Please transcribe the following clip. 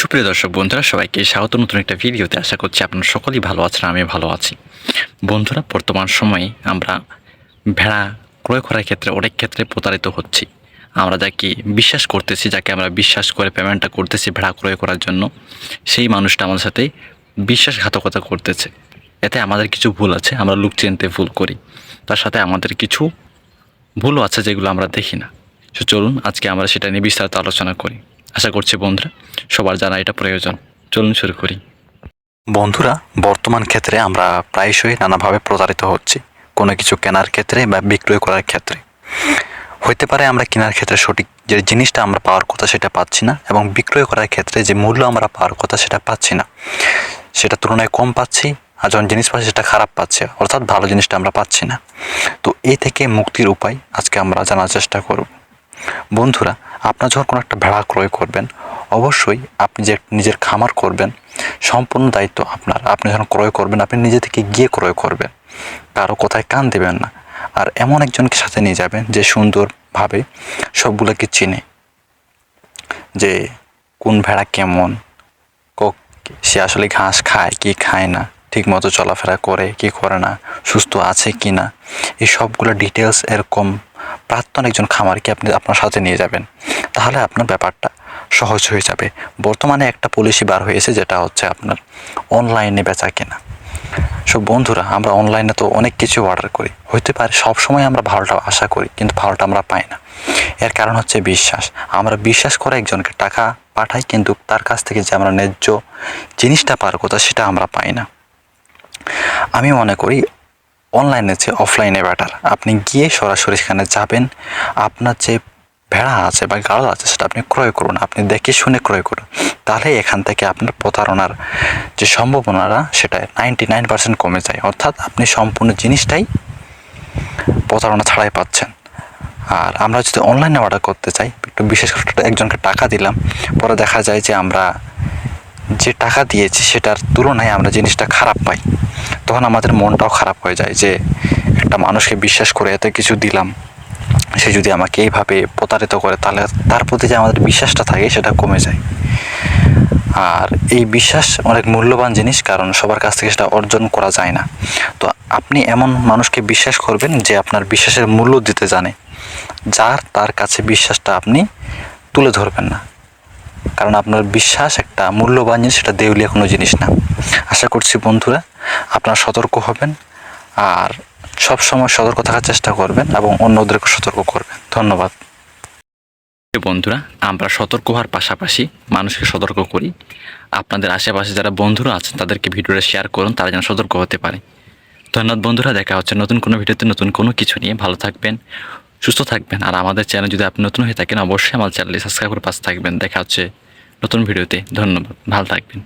সুপ্রিয় দর্শক বন্ধুরা, সবাইকে স্বাগত। নতুন একটা ভিডিওতে আশা করছি আপনারা সকলেই ভালো আছেন আমি ভালো আছি। বন্ধুরা, বর্তমান সময়ে আমরা ভেড়া ক্রয় করার ক্ষেত্রে অনেক ক্ষেত্রে প্রতারিত হচ্ছি। আমরা যাকে বিশ্বাস করতেছি, যাকে আমরা বিশ্বাস করে পেমেন্টটা করতেছি ভেড়া ক্রয় করার জন্য, সেই মানুষটা আমাদের সাথে বিশ্বাসঘাতকতা করতেছে। এতে আমাদের কিছু ভুল আছে, আমরা লুক চিনতে ভুল করি। তার সাথে আমাদের কিছু ভুলও আছে যেগুলো আমরা দেখি না। তো চলুন, আজকে আমরা সেটা নিয়ে বিস্তারিত আলোচনা করি। আশা করছি বন্ধুরা, সবার জানা এটা প্রয়োজন। চলুন শুরু করি। বন্ধুরা, বর্তমান ক্ষেত্রে আমরা প্রায়শই নানাভাবে প্রতারিত হচ্ছি, কোনো কিছু কেনার ক্ষেত্রে বা বিক্রয় করার ক্ষেত্রে। হইতে পারে আমরা কেনার ক্ষেত্রে সঠিক যে জিনিসটা আমরা পাওয়ার কথা সেটা পাচ্ছি না এবং বিক্রয় করার ক্ষেত্রে যে মূল্য আমরা পাওয়ার কথা সেটা পাচ্ছি না। সেটা তুলনায় কম পাচ্ছি আর যখন জিনিস পাচ্ছি সেটা খারাপ পাচ্ছে, অর্থাৎ ভালো জিনিসটা আমরা পাচ্ছি না। তো এই থেকে মুক্তির উপায় আজকে আমরা জানার চেষ্টা করব। বন্ধুরা আপনার যখন কোনো একটা ভেড়া ক্রয় করবেন, অবশ্যই আপনি যে নিজের খামার করবেন, সম্পূর্ণ দায়িত্ব আপনার। আপনি যখন ক্রয় করবেন, আপনি নিজে থেকে গিয়ে ক্রয় করবেন। কারও কোথায় কান দেবেন না। আর এমন একজনকে সাথে নিয়ে যাবেন যে সুন্দরভাবে সবগুলোকে চিনে যে কোন ভেড়া কেমন সে আসলে ঘাস খায় কি খায় না ঠিক মতো চলাফেরা করে কি করে না, সুস্থ আছে কি না। এই সবগুলো ডিটেলস এরকম প্রাক্তন একজন খামারকে আপনি আপনার সাথে নিয়ে যাবেন। তাহলে আপনার ব্যাপারটা সহজ হয়ে যাবে। বর্তমানে একটা পলিসি বার হয়েছে যেটা হচ্ছে আপনার অনলাইনে বেচা কেনা। সব বন্ধুরা, আমরা অনলাইনে তো অনেক কিছু অর্ডার করি। হইতে পারে সব সময় আমরা ভালোটা আশা করি, কিন্তু ভালোটা আমরা পাই না। এর কারণ হচ্ছে বিশ্বাস। আমরা বিশ্বাস করে একজনকে টাকা পাঠাই, কিন্তু তার কাছ থেকে যে আমরা ন্যায্য জিনিসটা পাওয়ার কথা সেটা আমরা পাই না। আমি মনে করি অনলাইনে চেয়ে অফলাইনে বেটার আপনি গিয়ে সরাসরি সেখানে যাবেন। আপনার যে ভেড়া আছে বা গাড়ল আছে, সেটা আপনি ক্রয় করুন, আপনি দেখে শুনে ক্রয় করুন। তাহলে এখান থেকে আপনার প্রতারণার যে সম্ভাবনাটা, সেটা নাইনটি নাইন পার্সেন্ট কমে যায়। অর্থাৎ আপনি সম্পূর্ণ জিনিসটাই প্রতারণা ছাড়াই পাচ্ছেন। আর আমরা যদি অনলাইনে অর্ডার করতে চাই, একটু বিশেষ করে একজনকে টাকা দিলাম, পরে দেখা যায় যে আমরা যে টাকা দিয়েছি, সেটার তুলনায় আমরা জিনিসটা খারাপ পাই। তখন আমাদের মনটাও খারাপ হয়ে যায় যে একটা মানুষকে বিশ্বাস করে এত কিছু দিলাম। সে যদি আমাকে এইভাবে প্রতারিত করে, তাহলে তার প্রতি যে আমাদের বিশ্বাসটা থাকে, সেটা কমে যায়। আর এই বিশ্বাস অনেক মূল্যবান জিনিস, কারণ সবার কাছ থেকে সেটা অর্জন করা যায় না। তো আপনি এমন মানুষকে বিশ্বাস করবেন যে আপনার বিশ্বাসের মূল্য দিতে জানে, যার তার কাছে বিশ্বাসটা আপনি তুলে ধরবেন না। কারণ আপনার বিশ্বাস একটা মূল্যবান জিনিস, সেটা দেউলিয়া কোনো জিনিস না। আশা করছি বন্ধুরা, আপনারা সতর্ক হবেন। আর সব সময় সতর্ক থাকার চেষ্টা করবেন এবং অন্যদেরকে সতর্ক করবেন। ধন্যবাদ। বন্ধুরা, আমরা সতর্ক হওয়ার পাশাপাশি মানুষকে সতর্ক করি। আপনাদের আশেপাশে যারা বন্ধুরা আছেন, তাদেরকে ভিডিওটা শেয়ার করুন, তারা যেন সতর্ক হতে পারে। ধন্যবাদ বন্ধুরা, দেখা হচ্ছে নতুন কোনো ভিডিওতে নতুন কোনো কিছু নিয়ে। ভালো থাকবেন, সুস্থ থাকবেন, আর আমাদের চ্যানেল যদি আপনি নতুন হয়ে থাকেন, অবশ্যই আমার চ্যানেলে সাবস্ক্রাইব করে পাশে থাকবেন। দেখা হচ্ছে নতুন ভিডিওতে। ধন্যবাদ, ভালো থাকবেন।